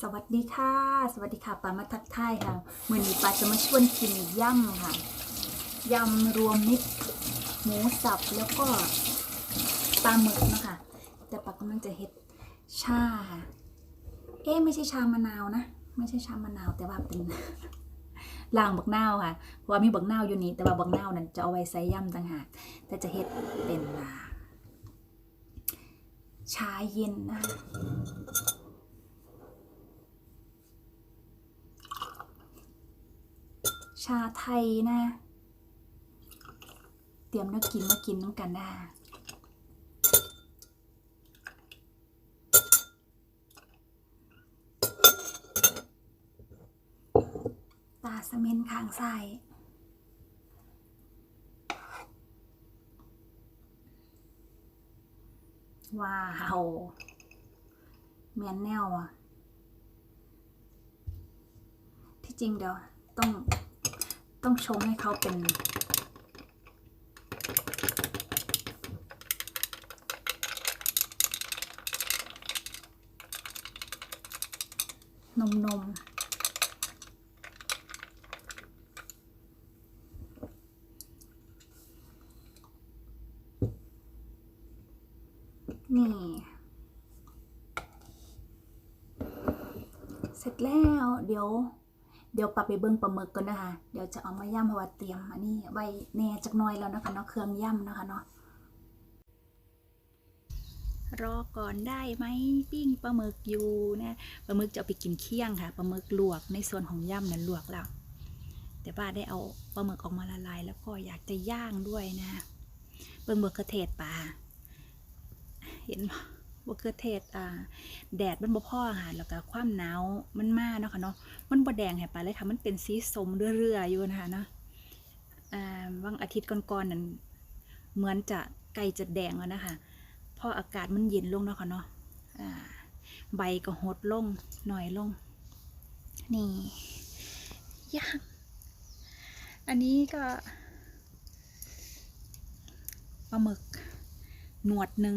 สวัสดีค่ะ สวัสดีค่ะปามาทักทายค่ะมื่อนี้ปาจะมาชวนกินย่ำค่ะยำรวมมิตรหมูสับแล้วก็ปลาหมึกนะคะแต่ปากำลังจะเฮ็ดชาค่ะเอ๊ไม่ใช่ชามะนาวนะ ไม่ใช่ชามะนาวแต่ว่าเป็นล่างบักนาวค่ะเพราะว่ามีบักนาวอยู่นี้แต่ว่าบักนาวนั้นจะเอาไว้ใส่ย่ำต่างหากแต่จะเฮ็ดเป็นชาเย็นนะคะ ชาไทยนะ เตรียมน้ำกินมากินน้ำกันนะตาสเมนข้างซ้ายว้าวแมนแนวอะ ที่จริงเดี๋ยวต้อง ต้องชงให้เขาเป็น นมนมนี่ เสร็จแล้วเดี๋ยว เดี๋ยวปรับไปเบิ้งปลาหมึกก่อนนะคะ เดี๋ยวจะเอามาย่ำเพราะว่าเตรียมอันนี้ไว้แน่จักน่อยแล้วนะคะเนาะเครื่องย่ำนะคะเนาะรอก่อนได้ไหมปิ้งปลาหมึกอยู่นะปลาหมึกจะเอาไปกินเคี่ยงค่ะปลาหมึกลวกในส่วนของย่ำนั้นลวกแล้ว แต่ป้าได้เอาปลาหมึกออกมาละลาย แล้วก็อยากจะย่างด้วยนะเบิ่งเบอร์กร์เทศป่าเห็นบ่เบอร์เกอเทศอ่าแดดมันบ่พ่อค่ะแล้วก็ความหนาวมันมาเนาะค่ะเนาะมันบ่แดงให้ปเลยค่ะมันเป็นสีสมเรื่อยๆอยู่นะคะเนาะอ่าวันอาทิตย์ก่อนๆนั้นเหมือนจะไก่จะแดงแล้วนะคะพออากาศมันเย็นลงเนาะค่ะเนาะอ่าใบก็หดลงหน่อยลง นี่ย่างอันนี้ก็ปลาหมึกหนวดหนึ่ง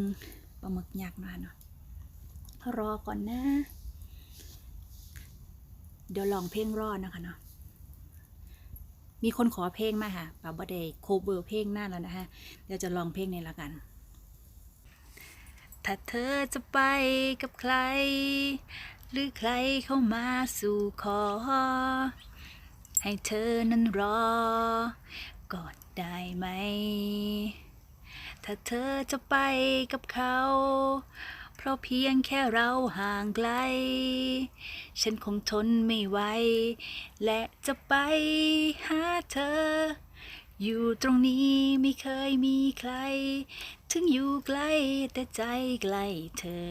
ปลาหมึกยักษ์นะคะเนาะรอก่อนนะ เดี๋ยวลองเพลงรอดนะคะเนาะมีคนขอเพลงมาค่ะป่าบดเดย์โคเวอร์เพลงหน้าแล้วนะคะเดี๋ยวจะลองเพลงนี้ละกัน ถ้าเธอจะไปกับใคร หรือใครเข้ามาสู่ขอ ให้เธอนั้นรอก่อนได้ไหม ถ้าเธอจะไปกับเขา เพราะเพียงแค่เราห่างไกล ฉันคงทนไม่ไหว และจะไปหาเธอ อยู่ตรงนี้ไม่เคยมีใคร ถึงอยู่ไกลแต่ใจใกล้เธอ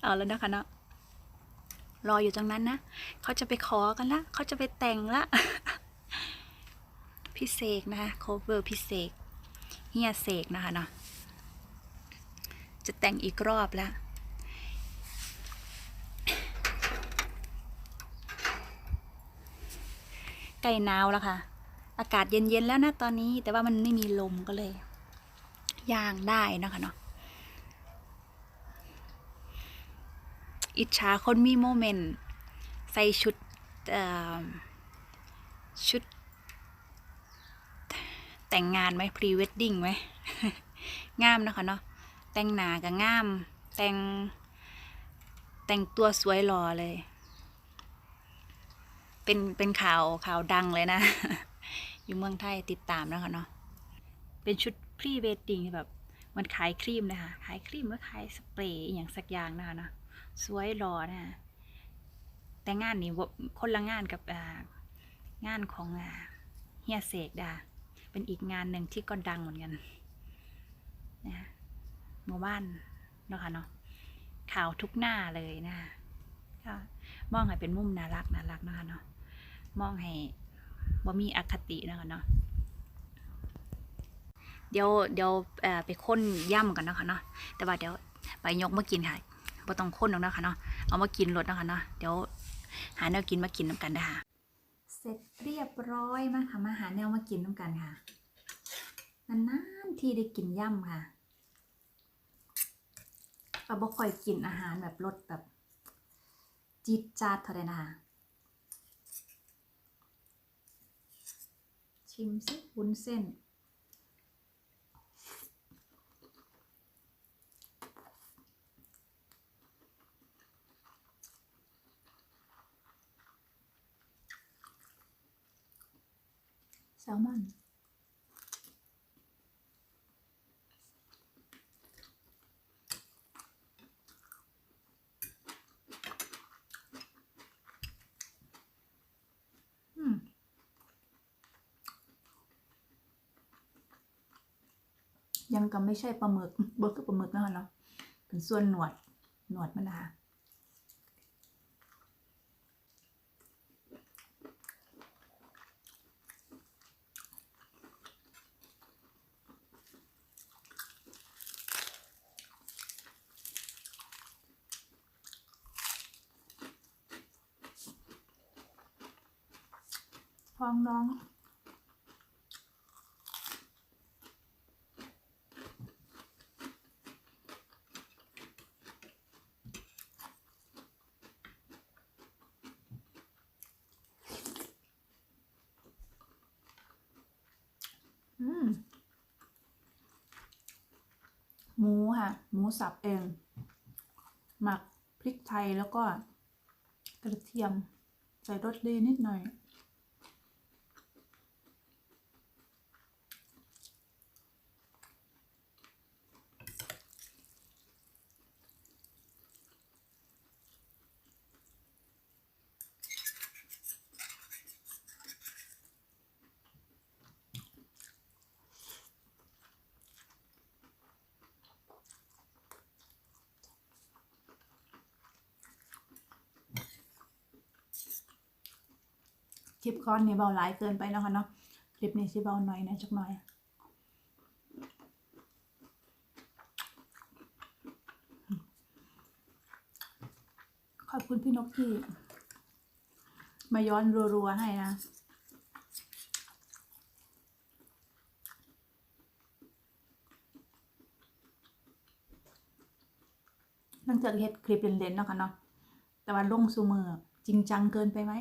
เอาแล้วนะคะเนาะรออยู่ตรงนั้นนะ เขาจะไปขอกันละ เขาจะไปแต่งละ พี่เสกนะคะ cover พี่เสก เฮียเสกนะคะเนาะจะแต่งอีกรอบแล้วใกล้หนาวแล้วค่ะ อากาศเย็นๆแล้วนะตอนนี้ แต่ว่ามันไม่มีลมก็เลยย่างได้นะคะเนาะอิจฉาคนมีโมเมนต์ ใส่ชุดเอ่ชุด แต่งงานไหมพรีเวดดิ้งไหมงามนะคะเนาะแต่งหนากับงาม แต่ง แต่งตัวสวยหล่อเลย เป็นเป็นข่าวข่าวดังเลยนะ อยู่เมืองไทยติดตามนะคะเนาะเป็นชุดพรีเวดดิ้งแบบมันขายครีมเลยค่ะ ขายครีมแล้วขายสเปรย์อย่างสักอย่างนะคะเนาะสวยหล่อนะแต่งานนี้บ่คนละงานกับงานของเฮียเสกดา เป็นอีกงานหนึ่งที่ก็ดังเหมือนกันนะหมู่บ้านเนาะค่ะเนาะข่าวทุกหน้าเลยนะก็มองให้เป็นมุมน่ารักน่ารักนะคะเนาะมองให้บ่มีอคตินะคะเนาะเดี๋ยวเดี๋ยวไปค้นย่ำกันนะคะเนาะแต่ว่าเดี๋ยวไปยกมากินค่ะบ่ต้องข้นหรอกนะคะเนาะเอามากินรสนะคะเนาะเดี๋ยวหาแนวกินมากินน้ำกันนะคะ เสร็จเรียบร้อยมาค่ะ มาหาแนวมากินน้ำกันค่ะนานๆที่ได้กินย่ำค่ะเราบ่ค่อยกินอาหารแบบรสแบบจี๊ดจาดเท่าไหร่นะคะชิมสิวุ้นเส้น แซลมอนยังก็ไม่ใช่ปลาหมึกเบิร์คือปลาหมึกนะคะเนาะเป็นส่วนหนวด หนวดมันนะคะ ฟองน้องอืมหมูค่ะ หมูสับเอง หมักพริกไทยแล้วก็กระเทียม ใส่รสดีนิดหน่อย คลิปก้อนนี้เบาหลายเกินไปแล้วค่ะเนาะคลิปนี้สิเบาหน่อยนะจักหน่อยขอบคุณพี่นกที่มาย้อนรัวๆให้นะหลังจากเฮ็ดคลิปเล่นๆเนาะค่ะเนาะแต่ว่าลงซูมือจริงจังเกินไปไหม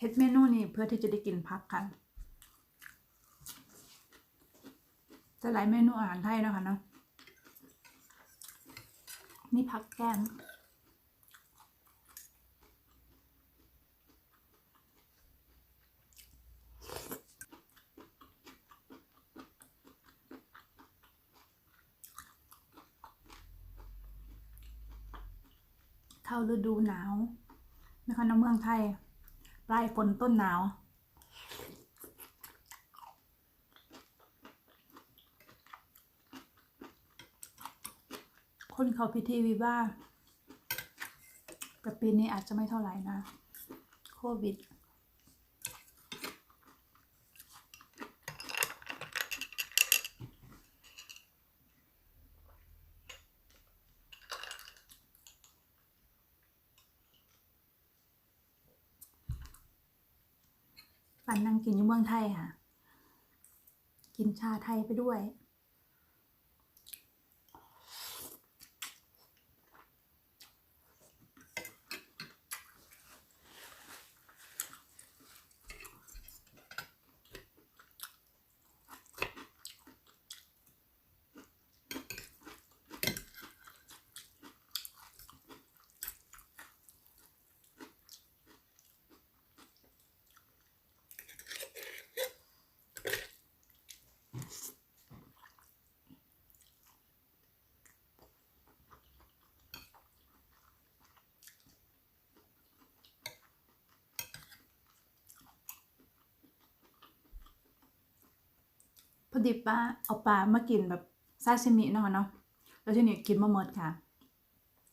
เฮ็ดเมนูนี้เพื่อที่จะได้กินพักกันจะหลายเมนูอาหารไทยนะคะเนาะนี่พักแก้มเข้าฤดูหนาวนะคะในเมืองไทย ปลายฝนต้นหนาว คนเขาพิธีวิวาแต่ปีนี้อาจจะไม่เท่าไหร่นะ โควิด ปันนั่งกินอยู่เมืองไทยค่ะ กินชาไทยไปด้วย อดีป้าเอาปลามากินแบบซาซิมิเนาะเนาะแล้วทีนี้กินมาหมดค่ะ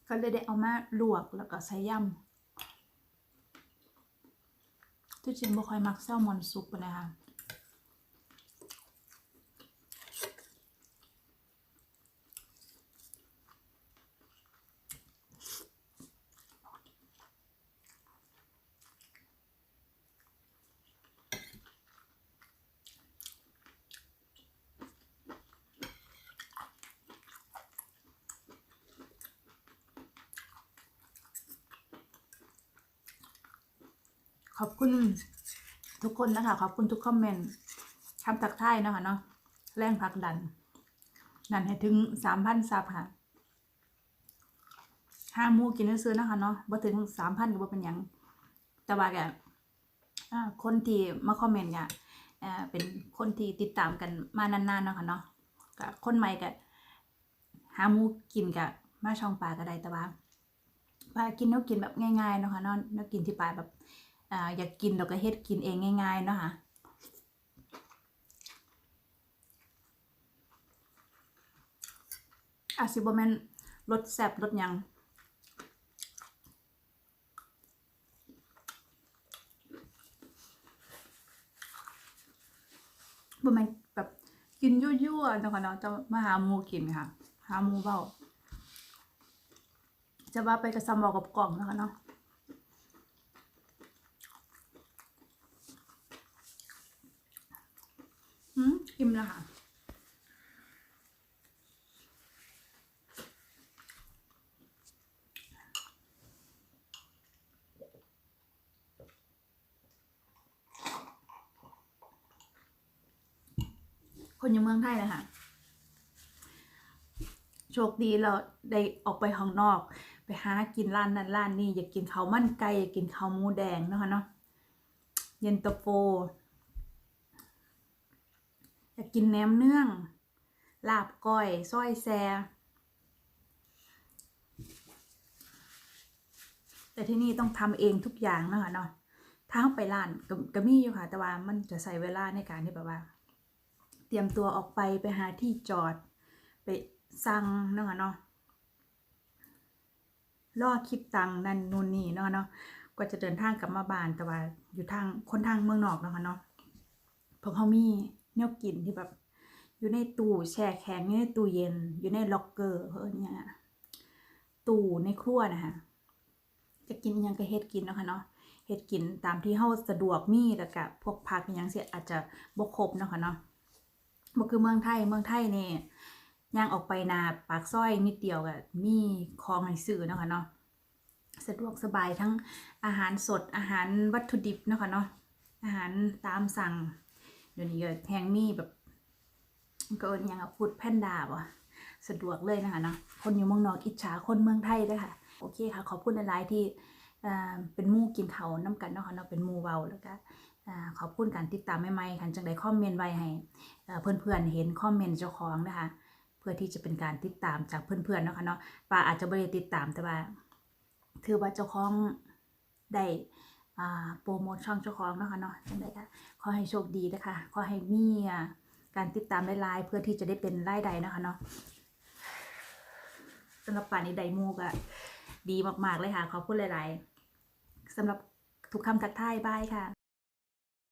ก็เลยได้เอามาลวกแล้วก็ใส่ยำที่จริงบ่ค่อยมักแซลมอนซุปนะค่ะ ขอบคุณทุกคนนะคะ ขอบคุณทุกคอมเมนต์คำตักทายเนาะคะเนาะแรงผักดัน ดันให้ถึงสามพันซับค่ะห้ามูกินซื้อนะคะเนาะบ่ถึงสามพันก็บ่เป็นยังแต่ว่าแกคนที่มาคอมเมนต์เนี่ยเป็นคนที่ติดตามกันมานานๆเนาะค่ะเนาะก็คนใหม่ก็หามูกินกับมาช่องปลาก็ได้แต่ว่าปลากินแนวกินแบบง่ายๆเนาะค่ะเนาะแนวกินที่ปลาแบบ อ่าอยากกินเราก็เฮ็ดกินเองง่ายๆเนาะค่ะอาจสิบ่แม่นรสแซ่บรสยังบ่แม่นแบบกินยั่วๆเนาะค่ะเนาะจะมาหาหมูกินค่ะ หาหมูเบ้าจะว่าไปกระซำบอกกับกล่องนะคะเนาะ อิ่มแล้วค่ะ คนอยู่เมืองไทยเลยค่ะ โชคดีเราได้ออกไปข้างนอก ไปหากินร้านนั้นร้านนี้อยากกินข้าวมันไก่อยากกินข้าวหมูแดงเนาะคะเนาะเย็นตาโฟ อยากกินแหนมเนื่อง ลาบก้อยส้อยแซแต่ที่นี่ต้องทำเองทุกอย่างนะคะเนาะทางไปร้านกก็มีอยู่ค่ะ แต่ว่ามันจะใช้เวลาในการที่แบบว่า เตรียมตัวออกไปไปหาที่จอด ไปสั่งนะคะเนาะรอคิดตังนั่นนู่นนี่เนาะเนาะก็จะเดินทางกลับมาบ้านแต่ว่าอยู่ทางคนทางเมืองนอกเนาะคะเนาะเพราะเขามี แนวกินที่แบบ อยู่ในตู้แช่แข็งอยู่ในตู้เย็น อยู่ในล็อกเกอร์เนเนี่ยตู้ในครัวนะคะจะกินยังก็เฮ็ดกินนะคะเนาะเฮ็ดกินตามที่เฮาสะดวกมีแล้วก็พวกผักยังเสิอาจจะบ่ครบเนาะค่ะเนาะบ่คือเมืองไทยเมืองไทยนี่ย่างออกไปนาปากซอยนิดเดียวก็มีของให้ซื้อเนาะค่ะเนาะสะดวกสบายทั้งอาหารสดอาหารวัตถุดิบเนาะค่ะเนาะอาหารตามสั่ง เดี๋ยวนี้ก็แทงมีแบบ ก็อนหยังพูดแพนด้าบ่สะดวกเลยนะคะเนาะคนอยู่เมืองนอกอิจฉาคนเมืองไทยด้วยค่ะ โอเคค่ะ ขอบคุณหลายๆที่เป็นมู่กินเขาน้ำกันเนาะค่ะเนาะเป็นมู่เว้าแล้วก็ขอบคุณการติดตามใหม่ๆค่ะจังได้คอมเมนต์ไว้ให้เอ่อเพื่อนๆเห็นคอมเมนต์เจ้าของนะคะ เพื่อที่จะเป็นการติดตามจากเพื่อนๆเนาะค่ะเนาะป้าอาจจะไม่ได้ติดตามแต่ว่า ถือว่าเจ้าของได้ โปรโมทช่องเจ้าของเนาะค่ะเนาะจังไดก็ขอให้โชคดีนะคะขอให้มีการติดตามไลน์เพื่อที่จะได้เป็นไล่ใดนะคะเนาะสำหรับป่านนี้ไดมูกอะดีมาก ๆ เลยค่ะ ขอบคุณหลาย ๆสำหรับทุกคำทักทายบายค่ะ